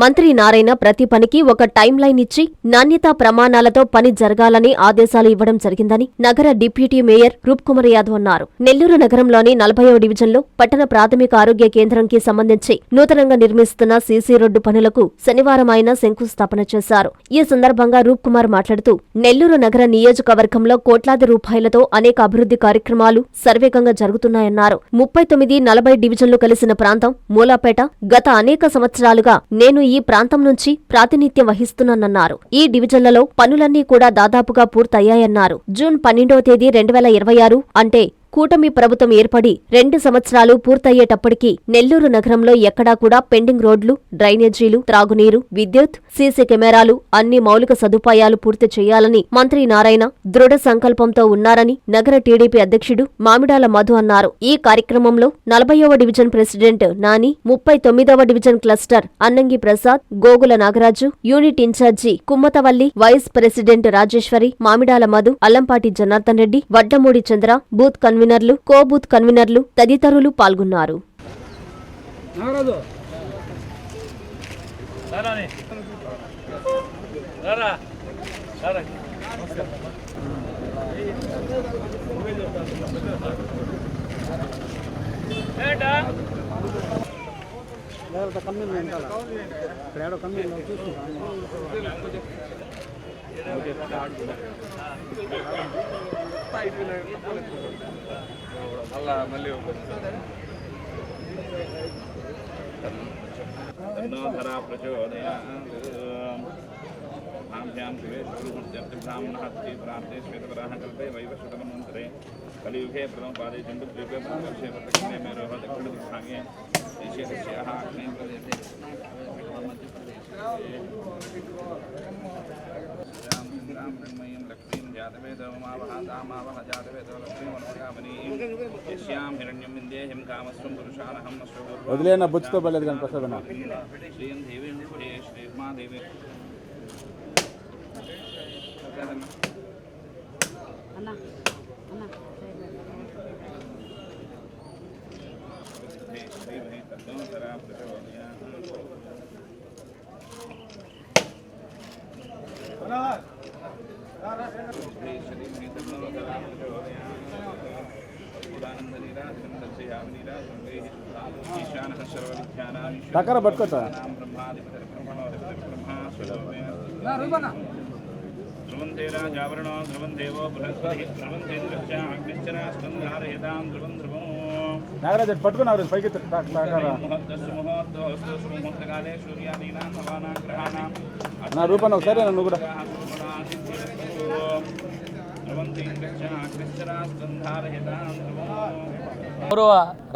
మంత్రి నారాయణ ప్రతి పనికి ఒక టైం లైన్ ఇచ్చి నాణ్యతా ప్రమాణాలతో పని జరగాలని ఆదేశాలు ఇవ్వడం జరిగిందని నగర డిప్యూటీ మేయర్ రూప్ కుమార్ యాదవ్ అన్నారు. నెల్లూరు నగరంలోని నలభైవ డివిజన్లో పట్టణ ప్రాథమిక ఆరోగ్య కేంద్రంకి సంబంధించి నూతనంగా నిర్మిస్తున్న సీసీ రోడ్డు పనులకు శనివారం ఆయన శంకుస్థాపన చేశారు. ఈ సందర్భంగా రూప్ కుమార్ మాట్లాడుతూ నెల్లూరు నగర నియోజకవర్గంలో కోట్లాది రూపాయలతో అనేక అభివృద్ధి కార్యక్రమాలు సర్వేగంగా జరుగుతున్నాయన్నారు. ముప్పై తొమ్మిది నలభై డివిజన్లు కలిసిన ప్రాంతం మూలాపేట గత అనేక సంవత్సరాలుగా నేను ఈ ప్రాంతం నుంచి ప్రాతినిధ్యం వహిస్తున్నానన్నారు. ఈ డివిజన్లలో పనులన్నీ కూడా దాదాపుగా పూర్తయ్యాయన్నారు. జూన్ పన్నెండవ తేదీ రెండు వేల ఇరవై ఆరు అంటే కూటమి ప్రభుత్వం ఏర్పడి రెండు సంవత్సరాలు పూర్తయ్యేటప్పటికి నెల్లూరు నగరంలో ఎక్కడా కూడా పెండింగ్ రోడ్లు డ్రైనేజీలు త్రాగునీరు విద్యుత్ సీసీ కెమెరాలు అన్ని మౌలిక సదుపాయాలు పూర్తి చేయాలని మంత్రి నారాయణ దృఢ సంకల్పంతో ఉన్నారని నగర టీడీపీ అధ్యక్షుడు మామిడాల మధు అన్నారు. ఈ కార్యక్రమంలో నలభైవ డివిజన్ ప్రెసిడెంట్ నాని ముప్పై తొమ్మిదవ division cluster Annangi Prasad Gogula Nagaraju unit incharge Kummathavalli vice president Rajeswari Mamidala Madhu Allampati Janardhan Reddy Vaddamudi Chandra booth కన్వీనర్లు కో బూత్ కన్వీనర్లు తదితరులు పాల్గొన్నారు. కమ్మి వెంటాల ఇక్కడ ఏడో కమ్మి చూసుకుంటాను తన్నోధరా ప్రచోదయాత్ భాభ్యాం శివే బ్రాహ్మణహస్తి ప్రాప్తే శ్వేతవరాహ కల్పే వైవస్వతమంత్రే కలియుగే ప్రథమ పాదే చండుద్వీపే ప్రథమవర్షే ప్రదక్షిణే మే రోహ దక్షిణ దిగ్భాగే ఇంద్రాం మృణ్మయీం లక్ష్మీం జాతవేదమావహ దామావహ జాతవేదో లక్ష్మీం వనమయామనీం యస్యాం హిరణ్యం విందేహం కామస్వం పురుషానహం అశ్వగో వదిలేనా బొచ్చుతో పర్లేదు కానీ ప్రసాద్ అన్న శ్రీయం దేవి శ్రీ శ్రీమాదేవి శ్రీ తన్నోతరా ప్రచోదయాత్ శ్రీ ఉదానందనీరాజనం దర్శయామి నీరాజనం దేహి ఈశానః సర్వవిద్యానాం టకర పట్టుకోతా ధ్రువంతే రాజావరణో ధ్రువం దేవో బృహస్పతి ధ్రువంతేంద్రశ్చ అగ్నిశ్చరాస్కంధారయతాం ధ్రువం ధ్రువం నాగరాజు పట్టుకున్నారు పైకి ముహూర్తకాలే సూర్యాదీనాం భవానాం గ్రహాణాం. నా రూపాన్ని ఒకసారి నువ్వు కూడా. ధ్రువంతేంద్రశ్చ అగ్నిశ్చరాస్కంధారయతాం ధ్రువం. గౌరవ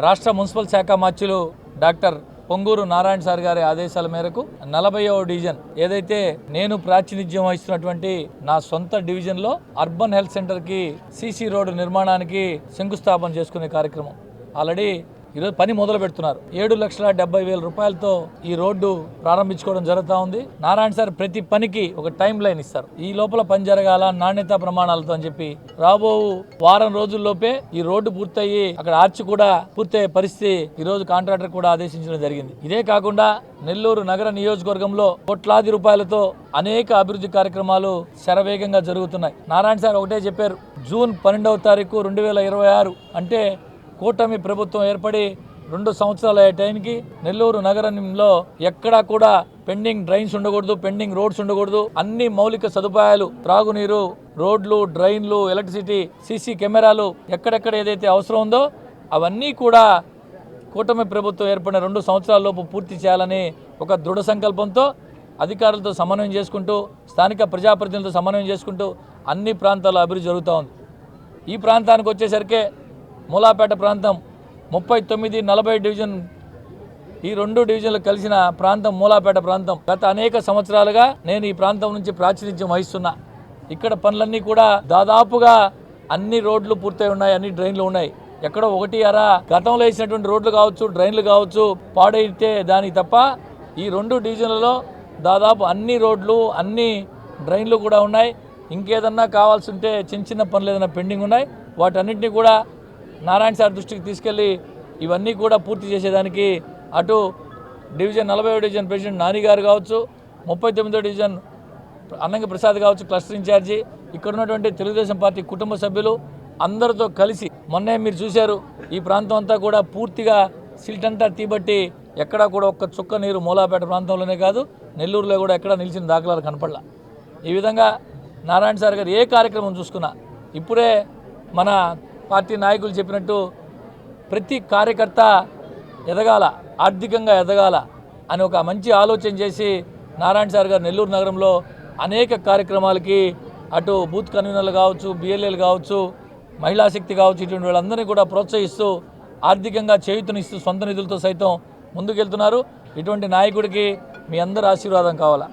రాష్ట్ర మున్సిపల్ శాఖ మార్చులు డాక్టర్ పొంగూరు నారాయణ సార్ గారి ఆదేశాల మేరకు నలభైవ డివిజన్ ఏదైతే నేను ప్రాతినిధ్యం వహిస్తున్నటువంటి నా సొంత డివిజన్లో అర్బన్ హెల్త్ సెంటర్కి సీసీ రోడ్డు నిర్మాణానికి శంకుస్థాపన చేసుకునే కార్యక్రమం. ఆల్రెడీ ఈరోజు పని మొదలు పెడుతున్నారు. ఏడు లక్షల డెబ్బై వేల రూపాయలతో ఈ రోడ్డు ప్రారంభించుకోవడం జరుగుతూ ఉంది. నారాయణ సార్ ప్రతి పనికి ఒక టైం లైన్ ఇస్తారు. ఈ లోపల పని జరగాల నాణ్యత ప్రమాణాలతో అని చెప్పి రాబో వారం రోజుల్లోపే ఈ రోడ్డు పూర్తయి అక్కడ ఆర్చ్ కూడా పూర్తయ్యే పరిస్థితి ఈరోజు కాంట్రాక్టర్ కూడా ఆదేశించడం జరిగింది. ఇదే కాకుండా నెల్లూరు నగర నియోజకవర్గంలో కోట్లాది రూపాయలతో అనేక అభివృద్ధి కార్యక్రమాలు శరవేగంగా జరుగుతున్నాయి. నారాయణ సార్ ఒకటే చెప్పారు జూన్ పన్నెండవ తారీఖు రెండు వేల ఇరవై ఆరు అంటే కూటమి ప్రభుత్వం ఏర్పడి రెండు సంవత్సరాలు అయ్యే టైంకి నెల్లూరు నగరంలో ఎక్కడా కూడా పెండింగ్ డ్రైన్స్ ఉండకూడదు పెండింగ్ రోడ్స్ ఉండకూడదు. అన్ని మౌలిక సదుపాయాలు త్రాగునీరు రోడ్లు డ్రైన్లు ఎలక్ట్రిసిటీ సీసీ కెమెరాలు ఎక్కడెక్కడ ఏదైతే అవసరం ఉందో అవన్నీ కూడా కూటమి ప్రభుత్వం ఏర్పడిన రెండు సంవత్సరాలలోపు పూర్తి చేయాలని ఒక దృఢ సంకల్పంతో అధికారులతో సమన్వయం చేసుకుంటూ స్థానిక ప్రజాప్రతినిధులతో సమన్వయం చేసుకుంటూ అన్ని ప్రాంతాల్లో అభివృద్ధి జరుగుతూ ఉంది. ఈ ప్రాంతానికి వచ్చేసరికి మూలాపేట ప్రాంతం ముప్పై తొమ్మిది నలభై డివిజన్ ఈ రెండు డివిజన్లు కలిసిన ప్రాంతం మూలాపేట ప్రాంతం. గత అనేక సంవత్సరాలుగా నేను ఈ ప్రాంతం నుంచి ప్రాతినిధ్యం వహిస్తున్నా. ఇక్కడ పనులన్నీ కూడా దాదాపుగా అన్ని రోడ్లు పూర్తయి ఉన్నాయి అన్ని డ్రైన్లు ఉన్నాయి. ఎక్కడో ఒకటి అరా గతంలో వేసినటువంటి రోడ్లు కావచ్చు డ్రైన్లు కావచ్చు పాడైతే దానికి తప్ప ఈ రెండు డివిజన్లలో దాదాపు అన్ని రోడ్లు అన్ని డ్రైన్లు కూడా ఉన్నాయి. ఇంకేదన్నా కావాల్సి ఉంటే చిన్న చిన్న పనులు ఏదైనా పెండింగ్ ఉన్నాయి. వాటన్నిటిని కూడా నారాయణ సార్ దృష్టికి తీసుకెళ్ళి ఇవన్నీ కూడా పూర్తి చేసేదానికి అటు డివిజన్ నలభై డివిజన్ ప్రెసిడెంట్ నాని గారు కావచ్చు ముప్పై తొమ్మిదో డివిజన్ అన్నంగి ప్రసాద్ కావచ్చు క్లస్టర్ ఇన్ఛార్జి ఇక్కడ ఉన్నటువంటి తెలుగుదేశం పార్టీ కుటుంబ సభ్యులు అందరితో కలిసి మొన్నే మీరు చూశారు ఈ ప్రాంతం అంతా కూడా పూర్తిగా సిల్ట్ అంతా తీబట్టి ఎక్కడా కూడా ఒక్క చుక్క నీరు మూలాపేట ప్రాంతంలోనే కాదు నెల్లూరులో కూడా ఎక్కడా నిలిచిన దాఖలాలు కనపడలా. ఈ విధంగా నారాయణ సార్ గారు ఏ కార్యక్రమం చూసుకున్నా ఇప్పుడే మన పార్టీ నాయకులు చెప్పినట్టు ప్రతి కార్యకర్త ఎదగాల ఆర్థికంగా ఎదగాల అని ఒక మంచి ఆలోచన చేసి నారాయణ సార్ గారు నెల్లూరు నగరంలో అనేక కార్యక్రమాలకి అటు బూత్ కన్వీనర్లు కావచ్చు బిఎల్ఏలు కావచ్చు మహిళా శక్తి కావచ్చు ఇటువంటి వాళ్ళందరినీ కూడా ప్రోత్సహిస్తూ ఆర్థికంగా చేయుతనిస్తూ సొంత నిధులతో సైతం ముందుకెళ్తున్నారు. ఇటువంటి నాయకుడికి మీ అందరి ఆశీర్వాదం కావాలా?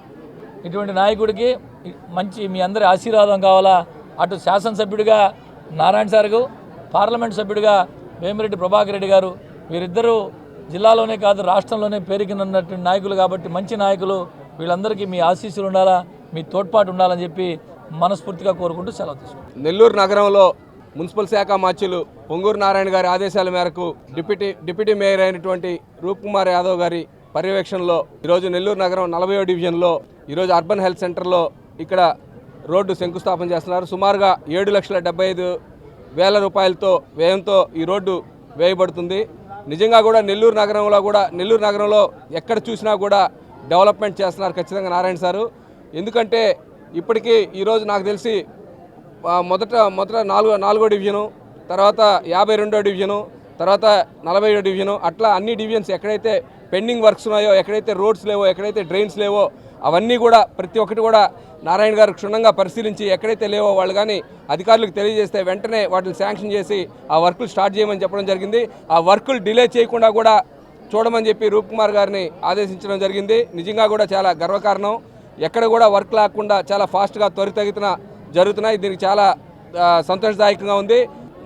ఇటువంటి నాయకుడికి మంచి మీ అందరి ఆశీర్వాదం కావాలా? అటు శాసనసభ్యుడిగా నారాయణ సార్కు పార్లమెంట్ సభ్యుడిగా వేమిరెడ్డి ప్రభాకర్ రెడ్డి గారు వీరిద్దరూ జిల్లాలోనే కాదు రాష్ట్రంలోనే పేరుకినటువంటి నాయకులు కాబట్టి మంచి నాయకులు. వీళ్ళందరికీ మీ ఆశీస్సులు ఉండాలా మీ తోడ్పాటు ఉండాలని చెప్పి మనస్ఫూర్తిగా కోరుకుంటూ సెలవు తీసుకుంటాం నెల్లూరు నగరంలో మున్సిపల్ శాఖ మార్చులు పొంగూరు నారాయణ గారి ఆదేశాల మేరకు డిప్యూటీ డిప్యూటీ మేయర్ అయినటువంటి రూప్ కుమార్ యాదవ్ గారి పర్యవేక్షణలో ఈరోజు నెల్లూరు నగరం నలభైవ డివిజన్లో ఈరోజు అర్బన్ హెల్త్ సెంటర్లో ఇక్కడ రోడ్డు శంకుస్థాపన చేస్తున్నారు. సుమారుగా ఏడు లక్షల డెబ్బై ఐదు వేల రూపాయలతో వ్యయంతో ఈ రోడ్డు వేయబడుతుంది. నిజంగా కూడా నెల్లూరు నగరంలో కూడా నెల్లూరు నగరంలో ఎక్కడ చూసినా కూడా డెవలప్మెంట్ చేస్తున్నారు ఖచ్చితంగా నారాయణ సారు. ఎందుకంటే ఇప్పటికీ ఈరోజు నాకు తెలిసి మొదట మొదట నాలుగో నాలుగో డివిజను తర్వాత యాభై రెండో డివిజను తర్వాత నలభై డివిజను అట్లా అన్ని డివిజన్స్ ఎక్కడైతే పెండింగ్ వర్క్స్ ఉన్నాయో ఎక్కడైతే రోడ్స్ లేవో ఎక్కడైతే డ్రైన్స్ లేవో అవన్నీ కూడా ప్రతి ఒక్కటి కూడా నారాయణ గారు క్షుణ్ణంగా పరిశీలించి ఎక్కడైతే లేవో వాళ్ళు కానీ అధికారులకు తెలియజేస్తే వెంటనే వాటిని శాంక్షన్ చేసి ఆ వర్కులు స్టార్ట్ చేయమని చెప్పడం జరిగింది. ఆ వర్కులు డిలే చేయకుండా కూడా చూడమని చెప్పి రూప్ కుమార్ గారిని ఆదేశించడం జరిగింది. నిజంగా కూడా చాలా గర్వకారణం. ఎక్కడ కూడా వర్క్ లేకుండా చాలా ఫాస్ట్గా త్వరితగతిన జరుగుతున్నాయి. దీనికి చాలా సంతోషదాయకంగా ఉంది.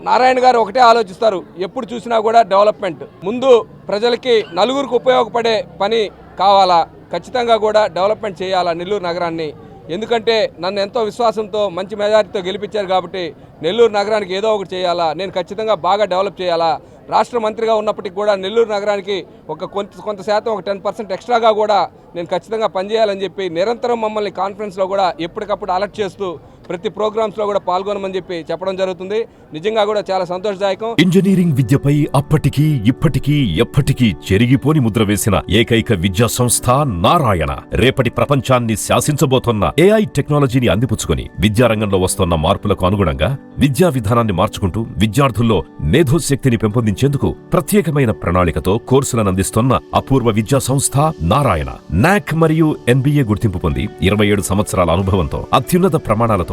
నారాయణ గారు ఒకటే ఆలోచిస్తారు. ఎప్పుడు చూసినా కూడా డెవలప్మెంట్. ముందు ప్రజలకి నలుగురికి ఉపయోగపడే పని కావాలా? ఖచ్చితంగా కూడా డెవలప్మెంట్ చేయాలా నెల్లూరు నగరాన్ని? ఎందుకంటే నన్ను ఎంతో విశ్వాసంతో మంచి మెజారిటీతో గెలిపించారు కాబట్టి నెల్లూరు నగరానికి ఏదో ఒకటి చేయాలా నేను ఖచ్చితంగా బాగా డెవలప్ చేయాలా? రాష్ట్ర మంత్రిగా ఉన్నప్పటికీ కూడా నెల్లూరు నగరానికి ఒక కొంత కొంత శాతం ఒక టెన్ పర్సెంట్ ఎక్స్ట్రాగా కూడా నేను ఖచ్చితంగా పనిచేయాలని చెప్పి నిరంతరం మమ్మల్ని కాన్ఫరెన్స్లో కూడా ఎప్పటికప్పుడు అలర్ట్ చేస్తూ ప్రతి ప్రోగ్రామ్స్లో కూడా పాల్గొనమని చెప్పి చెప్పడం జరుగుతుంది. నిజంగా కూడా చాలా సంతోషదాయకం. ఇంజనీరింగ్ విద్యపై అప్పటికీ ఇప్పటికీ ఎప్పటికీ చెరిగిపోని ముద్ర వేసిన ఏకైక విద్యా సంస్థ నారాయణ. రేపటి ప్రపంచాన్ని శాసించబోతున్న ఏఐ టెక్నాలజీని అందిపుచ్చుకొని విద్యారంగంలో వస్తున్న మార్పులకు అనుగుణంగా విద్యా విధానాన్ని మార్చుకుంటూ విద్యార్థుల్లో మేధోశక్తిని పెంపొందించేందుకు ప్రత్యేకమైన ప్రణాళికతో కోర్సులను అందిస్తున్న అపూర్వ విద్యా సంస్థ నారాయణ. నాక్ మరియు ఎన్బిఏ గుర్తింపు పొంది ఇరవై ఏడు సంవత్సరాల అనుభవంతో అత్యున్నత ప్రమాణాలతో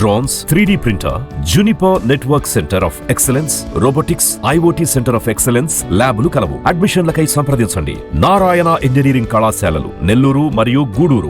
drones three printer Juniper network center of excellence robotics IoT center of excellence ల్యాబ్లు కలవు. అడ్మిషన్లకై సంప్రదించండి. నారాయణ ఇంజనీరింగ్ కళాశాలలు నెల్లూరు మరియు గూడూరు.